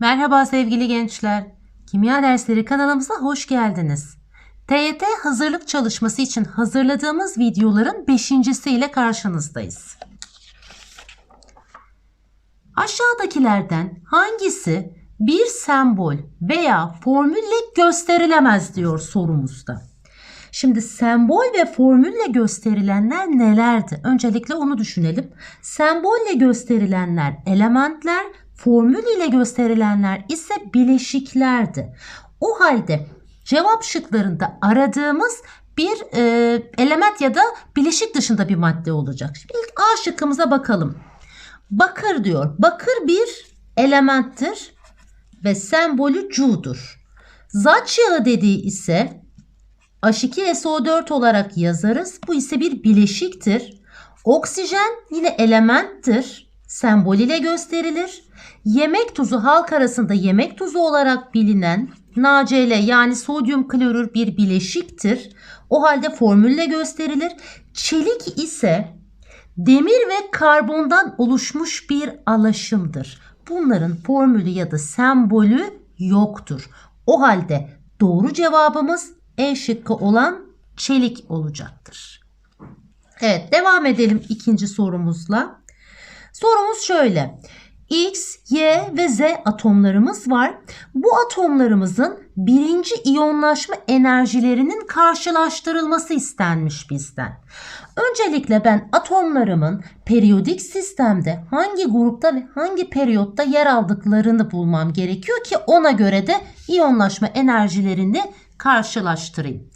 Merhaba sevgili gençler. Kimya dersleri kanalımıza hoş geldiniz. TYT hazırlık çalışması için hazırladığımız videoların beşincisiyle karşınızdayız. Aşağıdakilerden hangisi bir sembol veya formülle gösterilemez diyor sorumuzda. Şimdi sembol ve formülle gösterilenler nelerdi? Öncelikle onu düşünelim. Sembolle gösterilenler elementler, formül ile gösterilenler ise bileşiklerdi. O halde cevap şıklarında aradığımız bir e, element ya da bileşik dışında bir madde olacak. Şimdi ilk A şıkkımıza bakalım. Bakır diyor. Bakır bir elementtir ve sembolü Cu'dur. Zaç yağı dediği ise H2SO4 olarak yazarız. Bu ise bir bileşiktir. Oksijen yine elementtir. Sembol ile gösterilir. Yemek tuzu halk arasında yemek tuzu olarak bilinen NaCl yani sodyum klorür bir bileşiktir. O halde formülle gösterilir. Çelik ise demir ve karbondan oluşmuş bir alaşımdır. Bunların formülü ya da sembolü yoktur. O halde doğru cevabımız E şıkkı olan çelik olacaktır. Evet devam edelim ikinci sorumuzla. Sorumuz şöyle. X, Y ve Z atomlarımız var. Bu atomlarımızın birinci iyonlaşma enerjilerinin karşılaştırılması istenmiş bizden. Öncelikle ben atomlarımın periyodik sistemde hangi grupta ve hangi periyotta yer aldıklarını bulmam gerekiyor ki ona göre de iyonlaşma enerjilerini karşılaştırayım.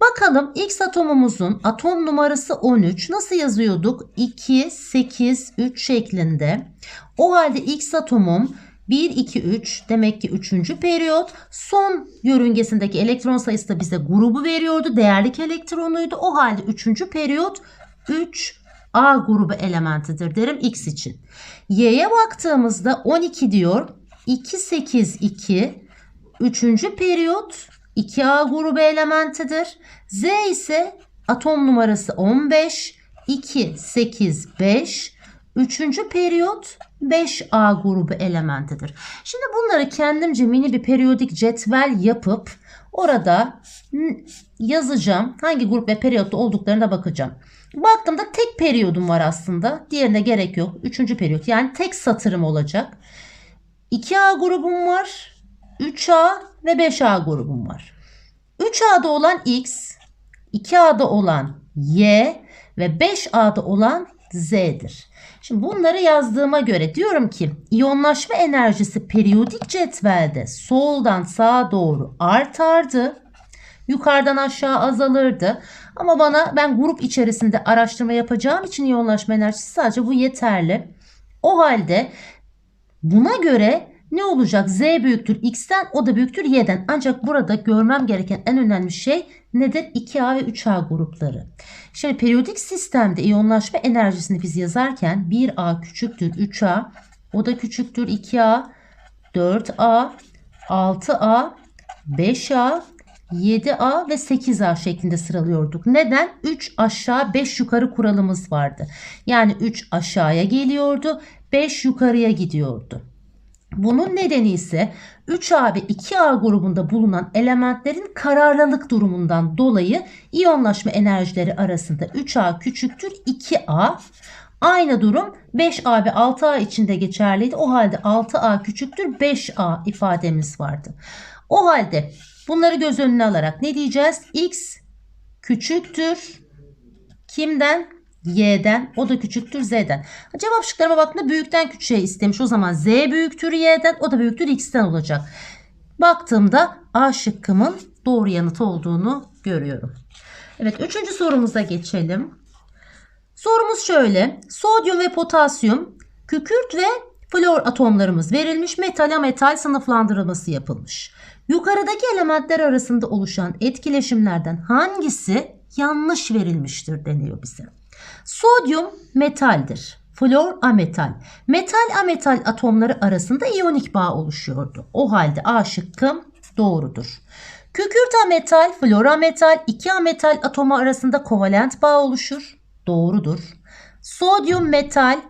Bakalım X atomumuzun atom numarası 13 nasıl yazıyorduk? 2, 8, 3 şeklinde. O halde X atomum 1, 2, 3 demek ki 3. periyot. Son yörüngesindeki elektron sayısı da bize grubu veriyordu. Değerlik elektronuydu. O halde 3. periyot 3 A grubu elementidir derim X için. Y'ye baktığımızda 12 diyor. 2, 8, 2. 3. periyot 2A grubu elementidir. Z ise atom numarası 15, 2, 8, 5. Üçüncü periyot 5A grubu elementidir. Şimdi bunları kendimce mini bir periyodik cetvel yapıp orada yazacağım. Hangi grup ve periyotta olduklarına bakacağım. Baktığımda tek periyodum var aslında. Diğerine gerek yok. Üçüncü periyot yani tek satırım olacak. 2A grubum var. 3A ve 5A grubum var. 3A'da olan X, 2A'da olan Y ve 5A'da olan Z'dir. Şimdi bunları yazdığıma göre diyorum ki iyonlaşma enerjisi periyodik cetvelde soldan sağa doğru artardı. Yukarıdan aşağı azalırdı. Ama bana ben grup içerisinde araştırma yapacağım için iyonlaşma enerjisi sadece bu yeterli. O halde buna göre ne olacak? Z büyüktür X'ten o da büyüktür Y'den. Ancak burada görmem gereken en önemli şey nedir? 2A ve 3A grupları. Şimdi periyodik sistemde iyonlaşma enerjisini biz yazarken 1A küçüktür 3A, o da küçüktür 2A, 4A, 6A, 5A, 7A ve 8A şeklinde sıralıyorduk. Neden? 3 aşağı 5 yukarı kuralımız vardı. Yani 3 aşağıya geliyordu, 5 yukarıya gidiyordu. Bunun nedeni ise 3A ve 2A grubunda bulunan elementlerin kararlılık durumundan dolayı iyonlaşma enerjileri arasında 3A küçüktür 2A. Aynı durum 5A ve 6A için de geçerliydi. O halde 6A küçüktür 5A ifademiz vardı. O halde bunları göz önüne alarak ne diyeceğiz? X küçüktür kimden? Y'den. O da küçüktür Z'den. Cevap şıklarıma baktığımda büyükten küçüğe istemiş. O zaman Z büyüktür Y'den. O da büyüktür X'ten olacak. Baktığımda A şıkkımın doğru yanıtı olduğunu görüyorum. Evet üçüncü sorumuza geçelim. Sorumuz şöyle. Sodyum ve potasyum, kükürt ve flor atomlarımız verilmiş metal metal sınıflandırılması yapılmış. Yukarıdaki elementler arasında oluşan etkileşimlerden hangisi yanlış verilmiştir deniyor bize. Sodyum metaldir. Flor ametal. Metal ametal atomları arasında iyonik bağ oluşuyordu. O halde A şıkkım doğrudur. Kükürt ametal, flor ametal, iki ametal atomu arasında kovalent bağ oluşur. Doğrudur. Sodyum metal,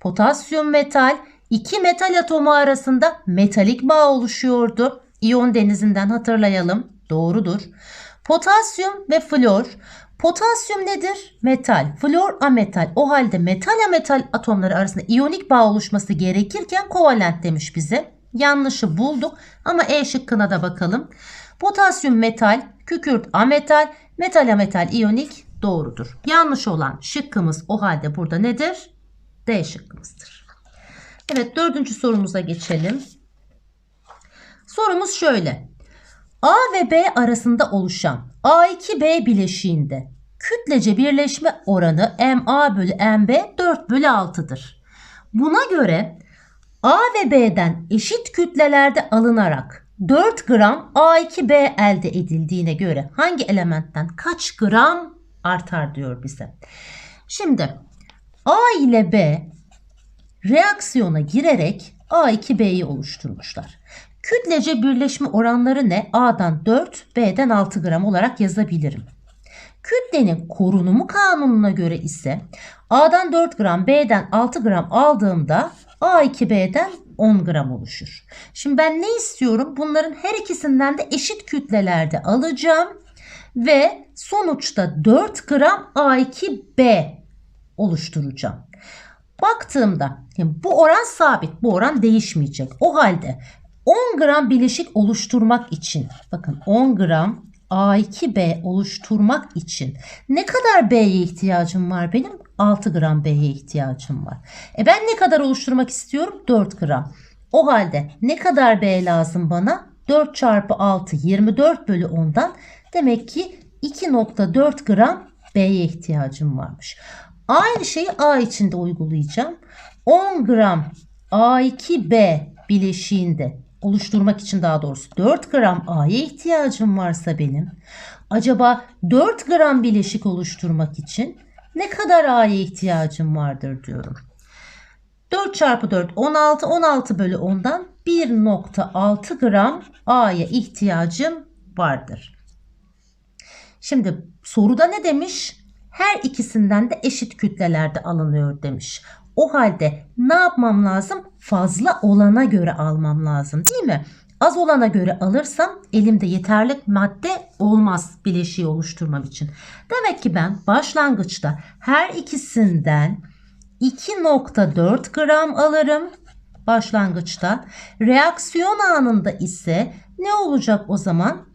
potasyum metal, İki metal atomu arasında metalik bağ oluşuyordu. İyon denizinden hatırlayalım. Doğrudur. Potasyum ve flor. Potasyum nedir? Metal. Flor ametal. O halde metal ametal atomları arasında iyonik bağ oluşması gerekirken kovalent demiş bize. Yanlışı bulduk ama E şıkkına da bakalım. Potasyum metal, kükürt ametal, metal ametal iyonik doğrudur. Yanlış olan şıkkımız o halde burada nedir? D şıkkımızdır. Evet dördüncü sorumuza geçelim. Sorumuz şöyle. A ve B arasında oluşan A2B bileşiğinde kütlece birleşme oranı MA bölü MB 4 bölü 6'dır. Buna göre A ve B'den eşit kütlelerde alınarak 4 gram A2B elde edildiğine göre hangi elementten kaç gram artar diyor bize. Şimdi A ile B reaksiyona girerek A2B'yi oluşturmuşlar. Kütlece birleşme oranları ne? A'dan 4, B'den 6 gram olarak yazabilirim. Kütlenin korunumu kanununa göre ise A'dan 4 gram, B'den 6 gram aldığımda A2B'den 10 gram oluşur. Şimdi ben ne istiyorum? Bunların her ikisinden de eşit kütlelerde alacağım ve sonuçta 4 gram A2B oluşturacağım. Baktığımda bu oran sabit, bu oran değişmeyecek. O halde 10 gram bileşik oluşturmak için bakın 10 gram A2B oluşturmak için ne kadar B'ye ihtiyacım var benim? 6 gram B'ye ihtiyacım var. E ben ne kadar oluşturmak istiyorum? 4 gram. O halde ne kadar B lazım bana? 4 çarpı 6 24 bölü 10'dan demek ki 2.4 gram B'ye ihtiyacım varmış. Aynı şeyi A için de uygulayacağım. 10 gram A2B bileşiğinde oluşturmak için daha doğrusu 4 gram A'ya ihtiyacım varsa benim acaba 4 gram bileşik oluşturmak için ne kadar A'ya ihtiyacım vardır diyorum. 4 çarpı 4 16 16 bölü 10'dan 1.6 gram A'ya ihtiyacım vardır. Şimdi soruda ne demiş? Her ikisinden de eşit kütlelerde alınıyor demiş. O halde ne yapmam lazım? Fazla olana göre almam lazım değil mi? Az olana göre alırsam elimde yeterli madde olmaz bileşiği oluşturmam için. Demek ki ben başlangıçta her ikisinden 2.4 gram alırım başlangıçta. Reaksiyon anında ise ne olacak o zaman?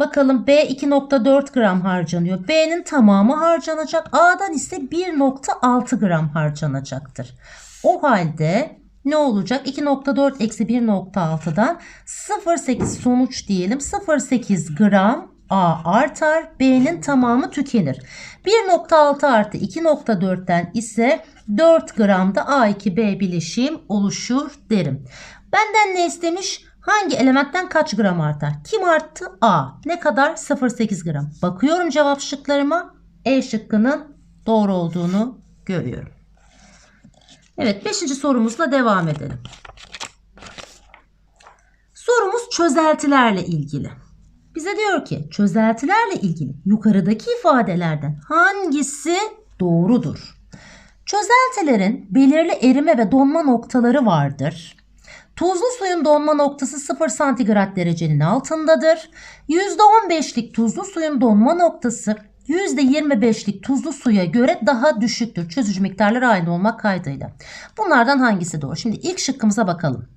Bakalım B 2.4 gram harcanıyor. B'nin tamamı harcanacak. A'dan ise 1.6 gram harcanacaktır. O halde ne olacak? 2.4 eksi 1.6'dan 0.8 sonuç diyelim. 0.8 gram A artar. B'nin tamamı tükenir. 1.6 artı 2.4'ten ise 4 gramda A2B bileşim oluşur derim. Benden ne istemiş? Hangi elementten kaç gram artar? Kim arttı? A. Ne kadar? 0.8 gram. Bakıyorum cevap şıklarıma. E şıkkının doğru olduğunu görüyorum. Evet 5. sorumuzla devam edelim. Sorumuz çözeltilerle ilgili. Bize diyor ki çözeltilerle ilgili yukarıdaki ifadelerden hangisi doğrudur? Çözeltilerin belirli erime ve donma noktaları vardır. Tuzlu suyun donma noktası 0 santigrat derecenin altındadır. %15'lik tuzlu suyun donma noktası %25'lik tuzlu suya göre daha düşüktür. Çözücü miktarları aynı olmak kaydıyla. Bunlardan hangisi doğru? Şimdi ilk şıkkımıza bakalım.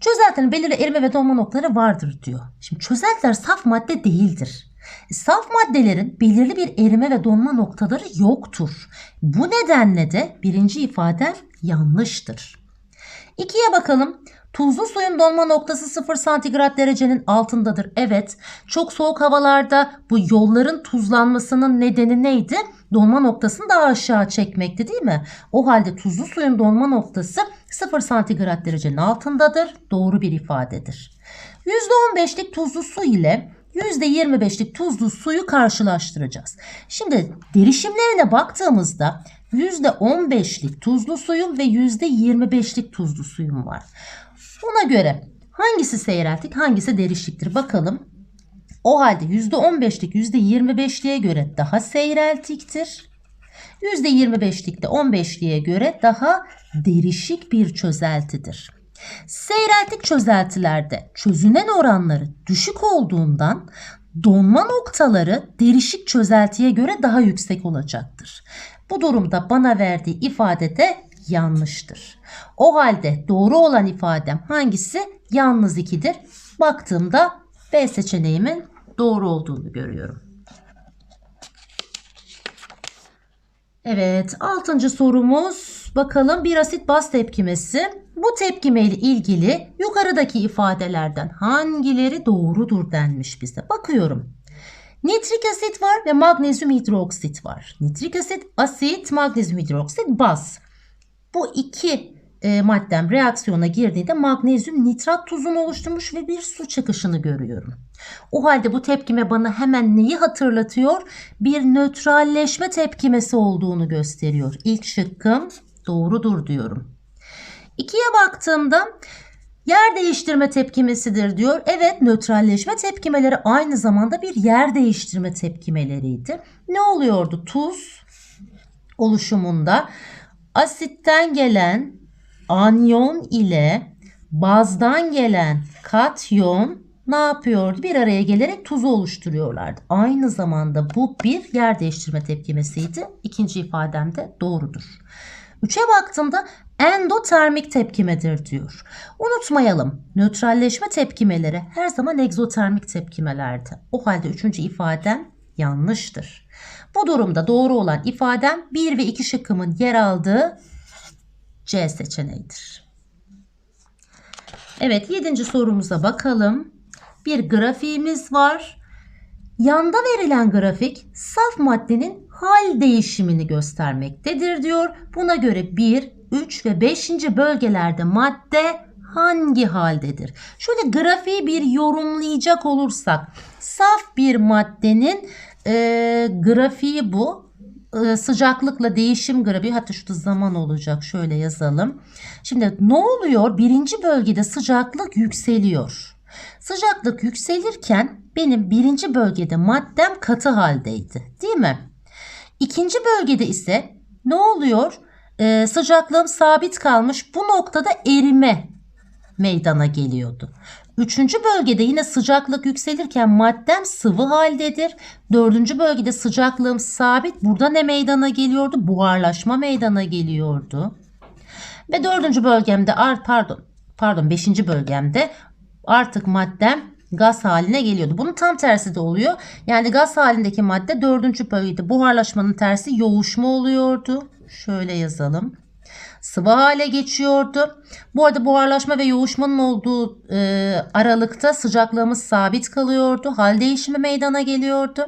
Çözeltinin belirli erime ve donma noktaları vardır diyor. Şimdi çözeltiler saf madde değildir. E, saf maddelerin belirli bir erime ve donma noktaları yoktur. Bu nedenle de birinci ifadem yanlıştır. İkiye bakalım. Tuzlu suyun donma noktası 0 santigrat derecenin altındadır. Evet çok soğuk havalarda bu yolların tuzlanmasının nedeni neydi? Donma noktasını daha aşağı çekmekti değil mi? O halde tuzlu suyun donma noktası 0 santigrat derecenin altındadır. Doğru bir ifadedir. %15'lik tuzlu su ile %25'lik tuzlu suyu karşılaştıracağız. Şimdi derişimlerine baktığımızda %15'lik tuzlu suyum ve %25'lik tuzlu suyum var. Buna göre hangisi seyreltik hangisi derişiktir bakalım. O halde %15'lik %25'liğe göre daha seyreltiktir. %25'likle 15'liğe göre daha derişik bir çözeltidir. Seyreltik çözeltilerde çözünen oranları düşük olduğundan donma noktaları derişik çözeltiye göre daha yüksek olacaktır. Bu durumda bana verdiği ifade de yanlıştır. O halde doğru olan ifadem hangisi? Yalnız 2'dir. Baktığımda B seçeneğimin doğru olduğunu görüyorum. Evet, altıncı sorumuz. Bakalım bir asit baz tepkimesi. Bu tepkime ile ilgili yukarıdaki ifadelerden hangileri doğrudur denmiş bize. Bakıyorum. Nitrik asit var ve magnezyum hidroksit var. Nitrik asit, asit, magnezyum hidroksit, baz. Bu iki e, maddem reaksiyona girdiğinde magnezyum nitrat tuzunu oluşturmuş ve bir su çıkışını görüyorum. O halde bu tepkime bana hemen neyi hatırlatıyor? Bir nötralleşme tepkimesi olduğunu gösteriyor. İlk şıkkım doğrudur diyorum. İkiye baktığımda yer değiştirme tepkimesidir diyor. Evet nötralleşme tepkimeleri aynı zamanda bir yer değiştirme tepkimeleriydi. Ne oluyordu? Tuz oluşumunda asitten gelen anyon ile bazdan gelen katyon ne yapıyordu? Bir araya gelerek tuzu oluşturuyorlardı. Aynı zamanda bu bir yer değiştirme tepkimesiydi. İkinci ifadem de doğrudur. Üçe baktığımda endotermik tepkimedir diyor. Unutmayalım nötralleşme tepkimeleri her zaman egzotermik tepkimelerdi. O halde üçüncü ifadem yanlıştır. Bu durumda doğru olan ifadem 1 ve 2 şıkkımın yer aldığı C seçeneğidir. Evet 7. sorumuza bakalım. Bir grafiğimiz var. Yanda verilen grafik saf maddenin hal değişimini göstermektedir diyor. Buna göre 1, 3 ve 5. bölgelerde madde hangi haldedir? Şöyle grafiği bir yorumlayacak olursak saf bir maddenin e, grafiği bu. E, sıcaklıkla değişim grafiği hatta şurada zaman olacak şöyle yazalım. Şimdi ne oluyor? Birinci bölgede sıcaklık yükseliyor. Sıcaklık yükselirken benim birinci bölgede maddem katı haldeydi değil mi? İkinci bölgede ise ne oluyor? Ee, sıcaklığım sabit kalmış bu noktada erime meydana geliyordu. Üçüncü bölgede yine sıcaklık yükselirken maddem sıvı haldedir. Dördüncü bölgede sıcaklığım sabit. Burada ne meydana geliyordu? Buharlaşma meydana geliyordu. Ve dördüncü bölgemde pardon pardon beşinci bölgemde artık maddem gaz haline geliyordu. Bunun tam tersi de oluyor. Yani gaz halindeki madde dördüncü bölgede buharlaşmanın tersi yoğuşma oluyordu. Şöyle yazalım. Sıvı hale geçiyordu. Bu arada buharlaşma ve yoğuşmanın olduğu e, aralıkta sıcaklığımız sabit kalıyordu. Hal değişimi meydana geliyordu.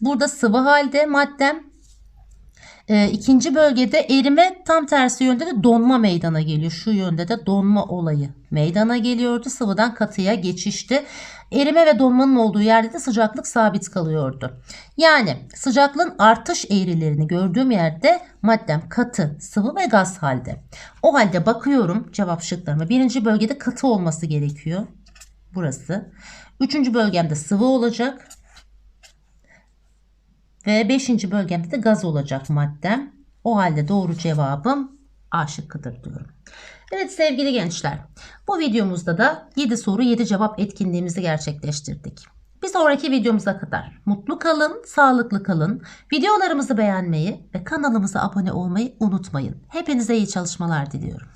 Burada sıvı halde maddem e, ikinci bölgede erime tam tersi yönde de donma meydana geliyor. Şu yönde de donma olayı meydana geliyordu. Sıvıdan katıya geçişti. Erime ve donmanın olduğu yerde de sıcaklık sabit kalıyordu. Yani sıcaklığın artış eğrilerini gördüğüm yerde maddem katı, sıvı ve gaz halde. O halde bakıyorum cevap şıklarıma. Birinci bölgede katı olması gerekiyor. Burası. Üçüncü bölgemde sıvı olacak. Ve beşinci bölgemde de gaz olacak maddem. O halde doğru cevabım A şıkkıdır diyorum. Evet sevgili gençler, bu videomuzda da 7 soru 7 cevap etkinliğimizi gerçekleştirdik. Bir sonraki videomuza kadar mutlu kalın, sağlıklı kalın. Videolarımızı beğenmeyi ve kanalımıza abone olmayı unutmayın. Hepinize iyi çalışmalar diliyorum.